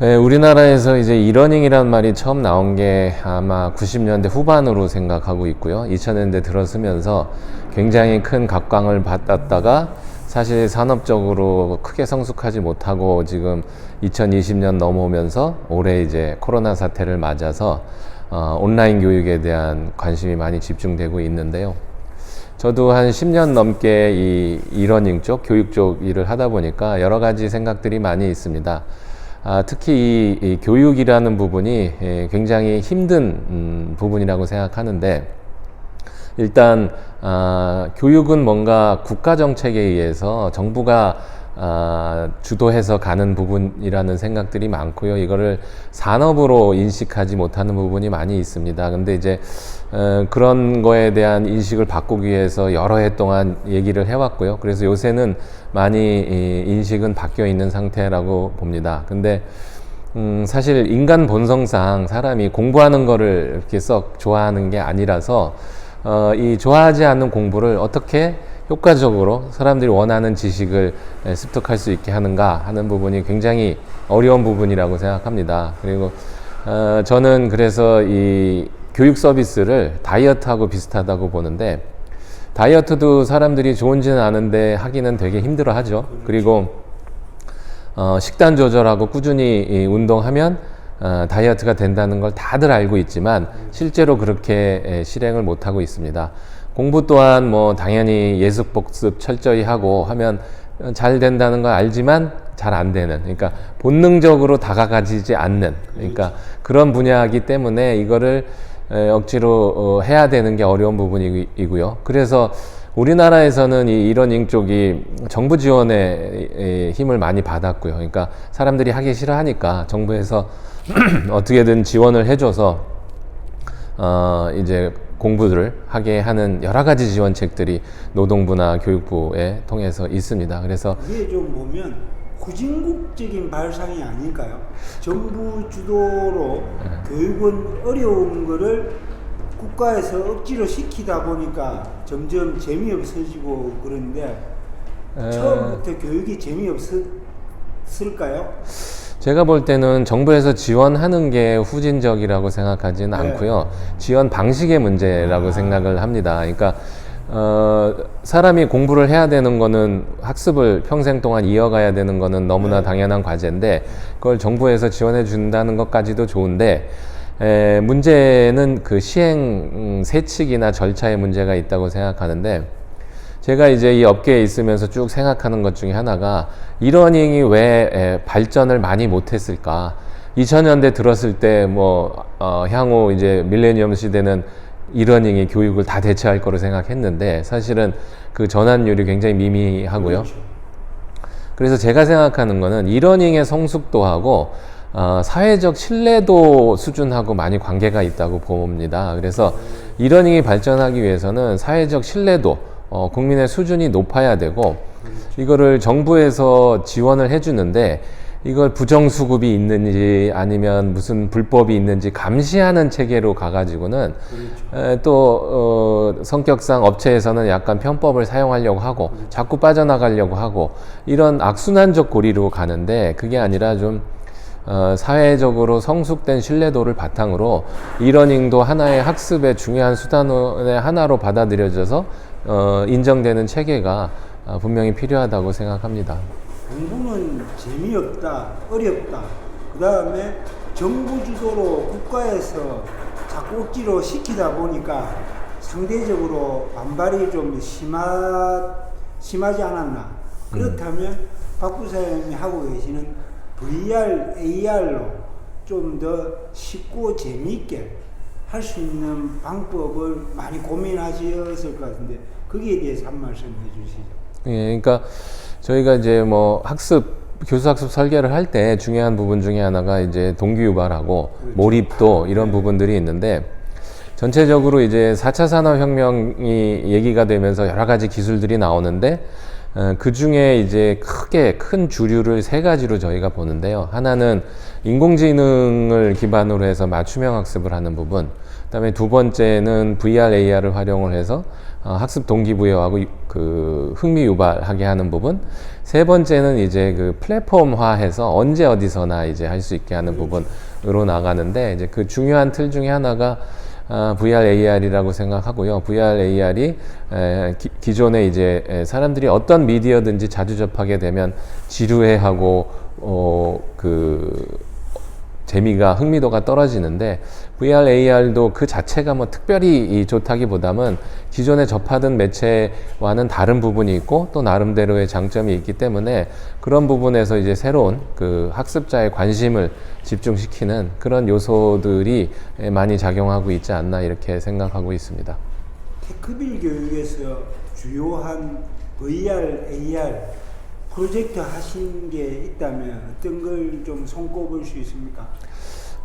네, 우리나라에서 이제 이러닝이라는 말이 처음 나온 게 아마 90년대 후반으로 생각하고 있고요. 2000년대 들어서면서 굉장히 큰 각광을 받았다가 사실 산업적으로 크게 성숙하지 못하고 지금 2020년 넘어오면서 올해 이제 코로나 사태를 맞아서 어, 온라인 교육에 대한 관심이 많이 집중되고 있는데요. 저도 한 10년 넘게 이 이러닝 쪽, 교육 쪽 일을 하다 보니까 여러 가지 생각들이 많이 있습니다. 아, 특히 이, 이 교육이라는 부분이 예, 굉장히 힘든 음, 부분이라고 생각하는데 일단 아, 교육은 뭔가 국가 정책에 의해서 정부가 아, 주도해서 가는 부분이라는 생각들이 많고요. 이거를 산업으로 인식하지 못하는 부분이 많이 있습니다. 근데 이제 어, 그런 거에 대한 인식을 바꾸기 위해서 여러 해 동안 얘기를 해왔고요. 그래서 요새는 많이 이, 인식은 바뀌어 있는 상태라고 봅니다. 근데 음, 사실 인간 본성상 사람이 공부하는 거를 이렇게 썩 좋아하는 게 아니라서 어, 이 좋아하지 않는 공부를 어떻게 효과적으로 사람들이 원하는 지식을 에, 습득할 수 있게 하는가 하는 부분이 굉장히 어려운 부분이라고 생각합니다. 그리고 어, 저는 그래서 이 교육 서비스를 다이어트하고 비슷하다고 보는데 다이어트도 사람들이 좋은지는 아는데 하기는 되게 힘들어 하죠. 그리고 어, 식단 조절하고 꾸준히 이 운동하면 어, 다이어트가 된다는 걸 다들 알고 있지만 실제로 그렇게 에, 실행을 못 하고 있습니다. 공부 또한 뭐 당연히 예습 복습 철저히 하고 하면 잘 된다는 걸 알지만 잘 안 되는 그러니까 본능적으로 다가가지지 않는 그러니까 그런 분야이기 때문에 이거를 에, 억지로 어, 해야 되는 게 어려운 부분이고요. 그래서 우리나라에서는 이 이러닝 쪽이 정부 지원에 에, 힘을 많이 받았고요. 그러니까 사람들이 하기 싫어하니까 정부에서 어떻게든 지원을 해줘서 어, 이제 공부들을 하게 하는 여러 가지 지원책들이 노동부나 교육부에 통해서 있습니다. 그래서 이게 좀 보면 후진국적인 발상이 아닐까요? 정부 주도로 교육은 어려운 거를 국가에서 억지로 시키다 보니까 점점 재미없어지고 그런데 에, 처음부터 교육이 재미없었을까요? 제가 볼 때는 정부에서 지원하는 게 후진적이라고 생각하지는 네. 않고요. 지원 방식의 문제라고 생각을 합니다. 그러니까 어, 사람이 공부를 해야 되는 거는 학습을 평생 동안 이어가야 되는 거는 너무나 당연한 과제인데 그걸 정부에서 지원해 준다는 것까지도 좋은데 에, 문제는 그 시행 음, 세칙이나 절차에 문제가 있다고 생각하는데 제가 이제 이 업계에 있으면서 쭉 생각하는 것 중에 하나가 이러닝이 왜 에, 발전을 많이 못했을까? 2000년대 들었을 때 뭐 어, 향후 이제 밀레니엄 시대는 이러닝이 교육을 다 대체할 거로 생각했는데 사실은 그 전환율이 굉장히 미미하고요. 그렇죠. 그래서 제가 생각하는 거는 이러닝의 성숙도하고 어, 사회적 신뢰도 수준하고 많이 관계가 있다고 봅니다. 그래서 이러닝이 발전하기 위해서는 사회적 신뢰도, 어, 국민의 수준이 높아야 되고 이거를 정부에서 지원을 해주는데 이걸 부정수급이 있는지 아니면 무슨 불법이 있는지 감시하는 체계로 가가지고는 에, 또 어, 성격상 업체에서는 약간 편법을 사용하려고 하고 자꾸 빠져나가려고 하고 이런 악순환적 고리로 가는데 그게 아니라 좀 어, 사회적으로 성숙된 신뢰도를 바탕으로 이러닝도 하나의 학습의 중요한 수단의 하나로 받아들여져서 어, 인정되는 체계가 어, 분명히 필요하다고 생각합니다. 공부는 재미없다, 어렵다. 그 다음에 정부 주도로 국가에서 자꾸 억지로 시키다 보니까 상대적으로 반발이 좀 심하, 심하지 않았나. 그렇다면 박 부사장이 하고 계시는 VR, AR로 좀 더 쉽고 재미있게 할 수 있는 방법을 많이 고민하셨을 것 같은데 거기에 대해서 한 말씀 해주시죠. 예, 그러니까 저희가 이제 뭐 학습 교수 학습 설계를 할 때 중요한 부분 중에 하나가 이제 동기 유발하고 몰입도 이런 부분들이 있는데 전체적으로 이제 4차 산업혁명이 얘기가 되면서 여러 가지 기술들이 나오는데 어, 그 중에 이제 크게 큰 주류를 세 가지로 저희가 보는데요. 하나는 인공지능을 기반으로 해서 맞춤형 학습을 하는 부분. 그다음에 두 번째는 VR, AR을 활용을 해서 어, 학습 동기부여하고 유- 그 흥미 유발하게 하는 부분. 세 번째는 이제 그 플랫폼화해서 언제 어디서나 이제 할 수 있게 하는 부분으로 나가는데 이제 그 중요한 틀 중에 하나가 아, VR, AR이라고 생각하고요. VR, AR이 기존에 이제 에, 사람들이 어떤 미디어든지 자주 접하게 되면 지루해하고 어, 그 재미가 흥미도가 떨어지는데 VR, AR도 그 자체가 뭐 특별히 이 좋다기보다는 기존에 접하던 매체와는 다른 부분이 있고 또 나름대로의 장점이 있기 때문에 그런 부분에서 이제 새로운 그 학습자의 관심을 집중시키는 그런 요소들이 많이 작용하고 있지 않나 이렇게 생각하고 있습니다. 테크빌 교육에서 주요한 VR, AR 프로젝트 하신 게 있다면 어떤 걸 좀 손꼽을 수 있습니까?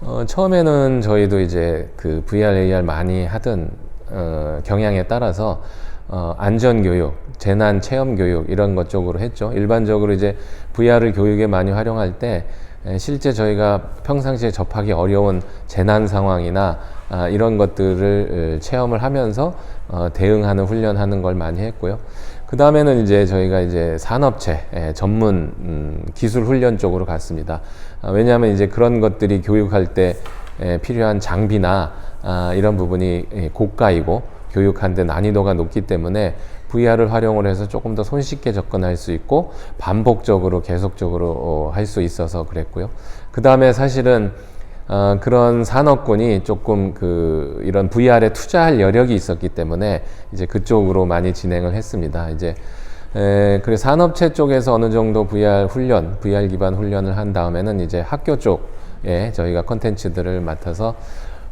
어, 처음에는 저희도 이제 그 VR, AR 많이 하던 어, 경향에 따라서 어, 안전 교육, 재난 체험 교육 이런 것 쪽으로 했죠. 일반적으로 이제 VR을 교육에 많이 활용할 때 에, 실제 저희가 평상시에 접하기 어려운 재난 상황이나 아, 이런 것들을 에, 체험을 하면서 어, 대응하는 훈련하는 걸 많이 했고요. 그 다음에는 이제 저희가 이제 산업체 에, 전문 음, 기술 훈련 쪽으로 갔습니다. 아, 왜냐하면 이제 그런 것들이 교육할 때 에, 필요한 장비나 아, 이런 부분이 예, 고가이고 교육하는데 난이도가 높기 때문에 VR을 활용을 해서 조금 더 손쉽게 접근할 수 있고 반복적으로 계속적으로 어, 할수 있어서 그랬고요. 그 다음에 사실은 어, 그런 산업군이 조금 그 이런 VR에 투자할 여력이 있었기 때문에 이제 그쪽으로 많이 진행을 했습니다. 이제 에, 그래서 산업체 쪽에서 어느 정도 VR 훈련, VR 기반 훈련을 한 다음에는 이제 학교 쪽에 저희가 컨텐츠들을 맡아서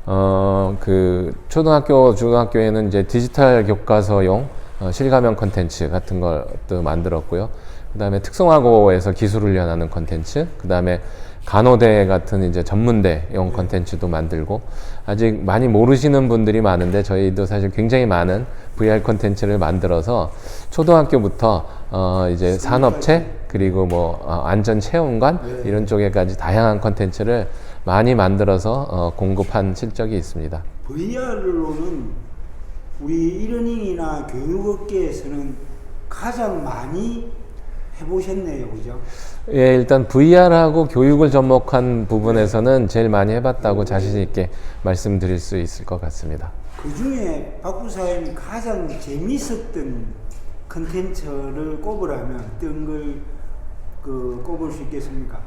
어, 그 초등학교, 중학교에는 이제 디지털 교과서용 어, 실감형 컨텐츠 같은 것도 만들었고요. 그 다음에 특성화고에서 기술 훈련하는 컨텐츠, 그 다음에 간호대 같은 이제 전문대 용 컨텐츠도 만들고 아직 많이 모르시는 분들이 많은데 저희도 사실 굉장히 많은 VR 컨텐츠를 만들어서 초등학교부터 어 이제 산업체 그리고 뭐 어, 안전 체험관 이런 쪽에까지 다양한 컨텐츠를 많이 만들어서 어 공급한 실적이 있습니다. VR로는 우리 이러닝이나 교육업계에서는 가장 많이 해보셨네요, 그죠? 예, 일단 VR하고 교육을 접목한 부분에서는 제일 많이 해봤다고 자신 있게 말씀드릴 수 있을 것 같습니다. 그 중에 박 부사님이 가장 재밌었던 컨텐츠를 꼽으라면 어떤 걸 그 꼽을 수 있겠습니까?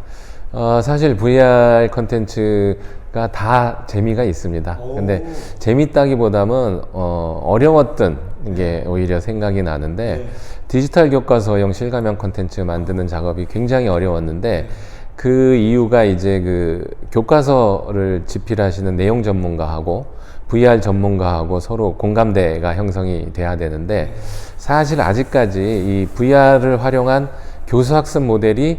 어, 사실 VR 컨텐츠가 다 재미가 있습니다. 오. 근데 재밌다기보다는 어, 어려웠던 게 오히려 생각이 나는데 네. 디지털 교과서용 실감형 컨텐츠 만드는 작업이 굉장히 어려웠는데 그 이유가 이제 그 교과서를 집필하시는 내용 전문가하고 VR 전문가하고 서로 공감대가 형성이 돼야 되는데 사실 아직까지 이 VR을 활용한 교수 학습 모델이 에,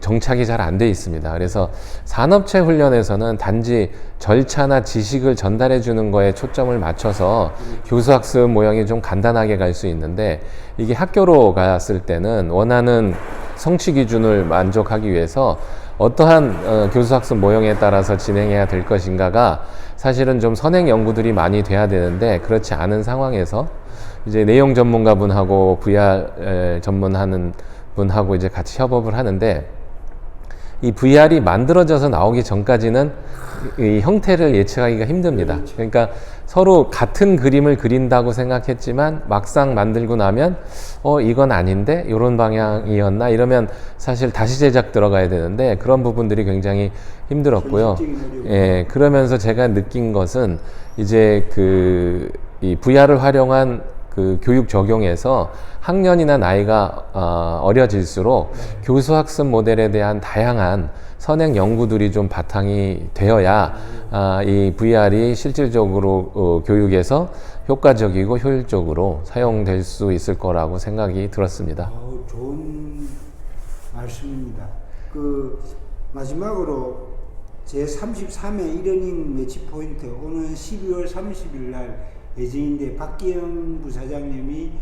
정착이 잘 안 돼 있습니다. 그래서 산업체 훈련에서는 단지 절차나 지식을 전달해 주는 거에 초점을 맞춰서 교수 학습 모형이 좀 간단하게 갈 수 있는데 이게 학교로 갔을 때는 원하는 성취 기준을 만족하기 위해서 어떠한 어, 교수 학습 모형에 따라서 진행해야 될 것인가가 사실은 좀 선행 연구들이 많이 돼야 되는데 그렇지 않은 상황에서 이제 내용 전문가분하고 VR 에, 전문하는 분하고 이제 같이 협업을 하는데 이 VR이 만들어져서 나오기 전까지는 이 형태를 예측하기가 힘듭니다. 그러니까 서로 같은 그림을 그린다고 생각했지만 막상 만들고 나면 어 이건 아닌데 이런 방향이었나 이러면 사실 다시 제작 들어가야 되는데 그런 부분들이 굉장히 힘들었고요. 예, 그러면서 제가 느낀 것은 이제 그 이 VR을 활용한 그 교육 적용에서 학년이나 나이가 어, 어려질수록 교수 학습 모델에 대한 다양한 선행 연구들이 좀 바탕이 되어야 아, 이 VR이 실질적으로 어, 교육에서 효과적이고 효율적으로 사용될 수 있을 거라고 생각이 들었습니다. 아우, 좋은 말씀입니다. 그 마지막으로 제 33회 이러닝 매치 포인트 오는 12월 30일 날 예정인데 박기영 부사장님이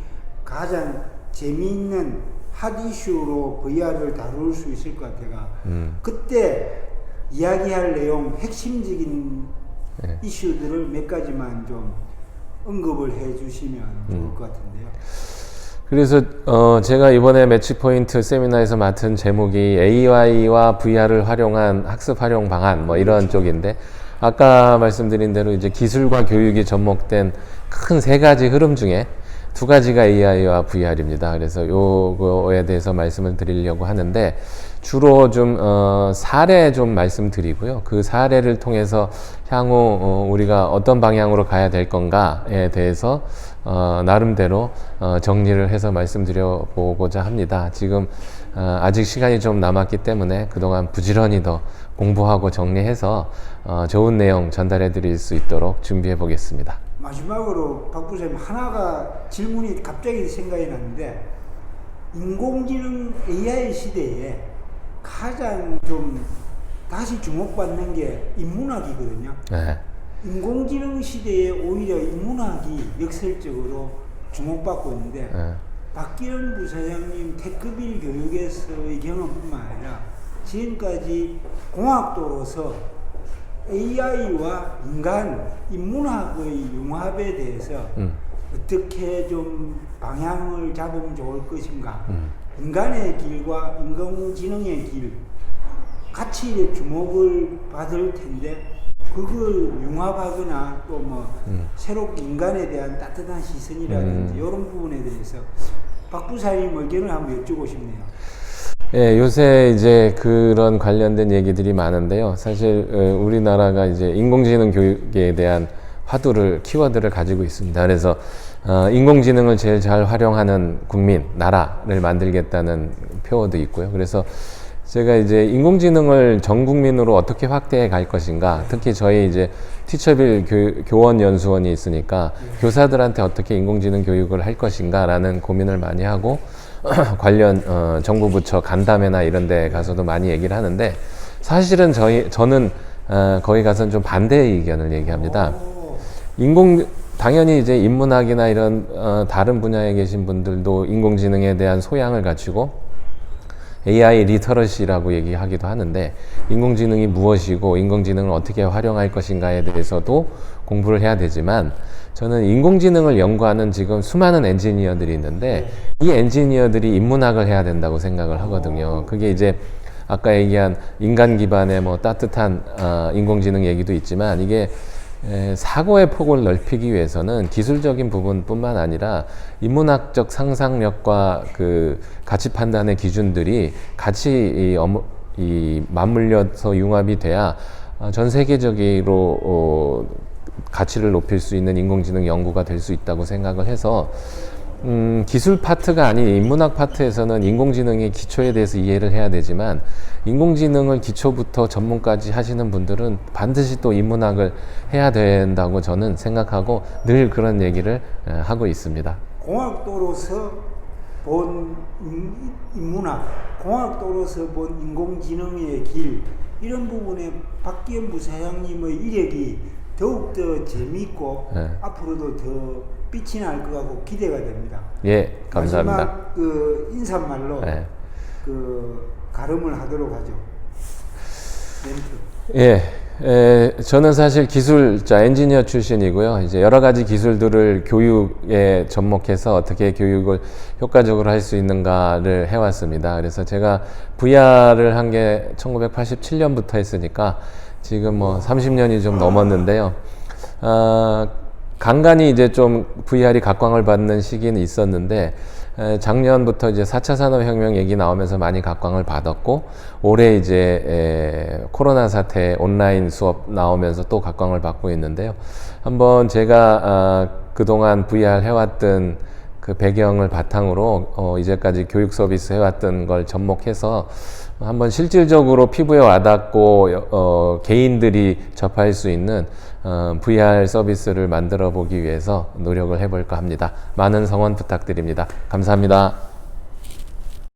가장 재미있는 핫 이슈로 VR을 다룰 수 있을 것 같아가 음. 그때 이야기할 내용 핵심적인 네. 이슈들을 몇 가지만 좀 언급을 해주시면 좋을 음. 것 같은데요. 그래서 어 제가 이번에 매치 포인트 세미나에서 맡은 제목이 AI와 VR을 활용한 학습 활용 방안 뭐 이런 쪽인데 아까 말씀드린 대로 이제 기술과 교육이 접목된 큰 세 가지 흐름 중에 두 가지가 AI와 VR입니다. 그래서 요거에 대해서 말씀을 드리려고 하는데 주로 좀 어, 사례 좀 말씀드리고요. 그 사례를 통해서 향후 어, 우리가 어떤 방향으로 가야 될 건가에 대해서 어, 나름대로 어, 정리를 해서 말씀드려 보고자 합니다. 지금 어, 아직 시간이 좀 남았기 때문에 그동안 부지런히 더 공부하고 정리해서 어, 좋은 내용 전달해 드릴 수 있도록 준비해 보겠습니다. 마지막으로 박 부사님 하나가 질문이 갑자기 생각이 났는데 인공지능 AI 시대에 가장 좀 다시 주목받는 게 인문학이거든요. 네. 인공지능 시대에 오히려 인문학이 역설적으로 주목받고 있는데 네. 박기현 부사장님 테크빌 교육에서의 경험뿐만 아니라 지금까지 공학도로서 AI와 인간 인문학의 융합에 대해서 음. 어떻게 좀 방향을 잡으면 좋을 것인가 음. 인간의 길과 인공지능의 길 같이 주목을 받을 텐데 그걸 융합하거나 또뭐 음. 새롭게 인간에 대한 따뜻한 시선이라든지 음. 이런 부분에 대해서 박 부사님 의견을 한번 여쭈고 싶네요. 예, 요새 이제 그런 관련된 얘기들이 많은데요. 사실 어, 우리나라가 이제 인공지능 교육에 대한 화두를 키워드를 가지고 있습니다. 그래서 어, 인공지능을 제일 잘 활용하는 국민 나라를 만들겠다는 표어도 있고요. 그래서 제가 이제 인공지능을 전 국민으로 어떻게 확대해 갈 것인가, 특히 저희 이제 티처빌 교, 교원 연수원이 있으니까 교사들한테 어떻게 인공지능 교육을 할 것인가라는 고민을 많이 하고 관련 어, 정부 부처 간담회나 이런 데 가서도 많이 얘기를 하는데 사실은 저희 저는 어, 거기 가서는 좀 반대의 의견을 얘기합니다. 오, 인공 당연히 이제 인문학이나 이런 어, 다른 분야에 계신 분들도 인공지능에 대한 소양을 갖추고 AI 리터러시라고 얘기하기도 하는데 인공지능이 무엇이고 인공지능을 어떻게 활용할 것인가에 대해서도 공부를 해야 되지만 저는 인공지능을 연구하는 지금 수많은 엔지니어들이 있는데 이 엔지니어들이 인문학을 해야 된다고 생각을 하거든요. 그게 이제 아까 얘기한 인간 기반의 뭐 따뜻한 어, 인공지능 얘기도 있지만 이게 에, 사고의 폭을 넓히기 위해서는 기술적인 부분뿐만 아니라 인문학적 상상력과 그 가치 판단의 기준들이 같이 이, 어머, 이 맞물려서 융합이 돼야 어, 전 세계적으로 어, 가치를 높일 수 있는 인공지능 연구가 될 수 있다고 생각을 해서 음, 기술 파트가 아닌 인문학 파트에서는 인공지능의 기초에 대해서 이해를 해야 되지만 인공지능을 기초부터 전문까지 하시는 분들은 반드시 또 인문학을 해야 된다고 저는 생각하고 늘 그런 얘기를 에, 하고 있습니다. 공학도로서 본 인- 인문학, 공학도로서 본 인공지능의 길 이런 부분에 박기현 부사장님의 이력이 더욱 더 재미있고 네. 앞으로도 더 빛이 날 것 같고 기대가 됩니다. 예, 감사합니다. 마지막 그 인사말로 네. 그 가름을 하도록 하죠. 멘트. 예, 에, 저는 사실 기술자 엔지니어 출신이고요. 이제 여러 가지 기술들을 교육에 접목해서 어떻게 교육을 효과적으로 할 수 있는가를 해왔습니다. 그래서 제가 VR을 한 게 1987년부터 했으니까 지금 뭐 30년이 좀 넘었는데요. 아, 간간히 이제 좀 VR이 각광을 받는 시기는 있었는데 에, 작년부터 이제 4차 산업혁명 얘기 나오면서 많이 각광을 받았고 올해 이제 에, 코로나 사태 온라인 수업 나오면서 또 각광을 받고 있는데요. 한번 제가 아, 그동안 VR 해왔던 그 배경을 바탕으로 어, 이제까지 교육 서비스 해왔던 걸 접목해서 한번 실질적으로 피부에 와닿고 어, 개인들이 접할 수 있는 어, VR 서비스를 만들어 보기 위해서 노력을 해볼까 합니다. 많은 성원 부탁드립니다. 감사합니다.